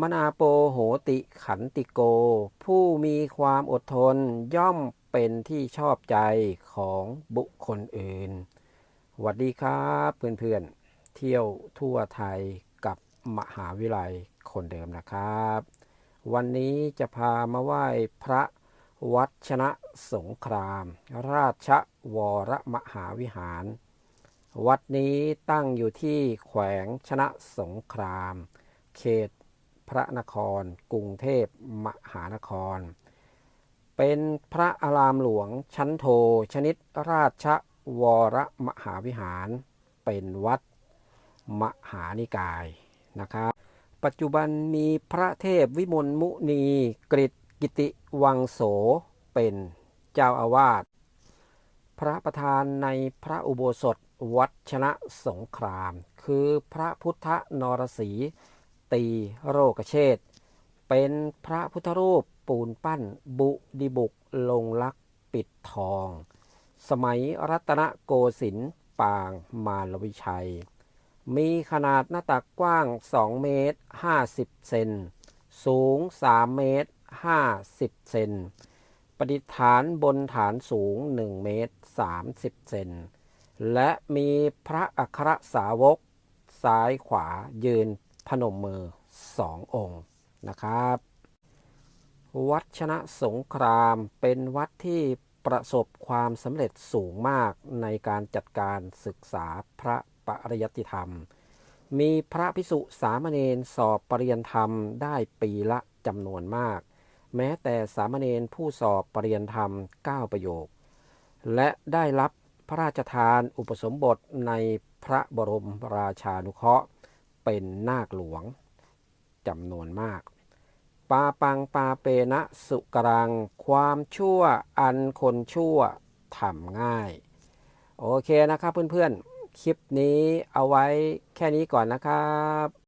มนาโปโหติขันติโก ผู้มีความอดทนย่อมเป็นที่ชอบใจของบุคคลอื่นสวัสดีครับเพื่อนๆ เที่ยวทั่วไทยกับมหาวิทยาลยคนเดิมนะครับ วันนี้จะพามาไหว้พระวัชนะสงคราม ราชวรมหาวิหาร วัดนี้ตั้งอยู่ที่แขวงชนะสงคราม เขต พระนคร กรุงเทพมหานคร เป็นพระอารามหลวงชั้นโทชนิดราชวรมหาวิหาร เป็นวัดมหานิกายนะครับปัจจุบันมีพระเทพวิมลมุนีกริกิติวังโสเป็นเจ้าอาวาสพระประธานในพระอุโบสถวัดชนะสงคราม คือพระพุทธนรสี ตี โรกเชษเป็นพระพุทธรูปปูนปั้นบุดิบุกลงลักปิดทอง สมัยรัตนโกสินทร์ปางมารวิชัย มีขนาดหน้าตักกว้าง 2 เมตร 50 เซน สูง 3 เมตร 50 เซนประดิษฐานบนฐานสูง 1 เมตร 30 เซน และมีพระอัครสาวก ซ้ายขวายืน พนมมือสององค์นะครับ วัดชนะสงครามเป็นวัดที่ประสบความสำเร็จสูงมากในการจัดการศึกษาพระปริยัติธรรม มีพระพิสุสามเณรสอบปริยนธรรมได้ปีละจำนวนมาก แม้แต่สามเณรผู้สอบปริยนธรรม 9 ประโยค และได้รับพระราชทานอุปสมบทในพระบรมราชานุเคราะห์ เป็นนาคหลวงจำนวนมาก ปาปังปาเปนะสุกรัง ความชั่วอันคนชั่วทำง่าย โอเคนะครับเพื่อนๆ คลิปนี้เอาไว้แค่นี้ก่อนนะครับ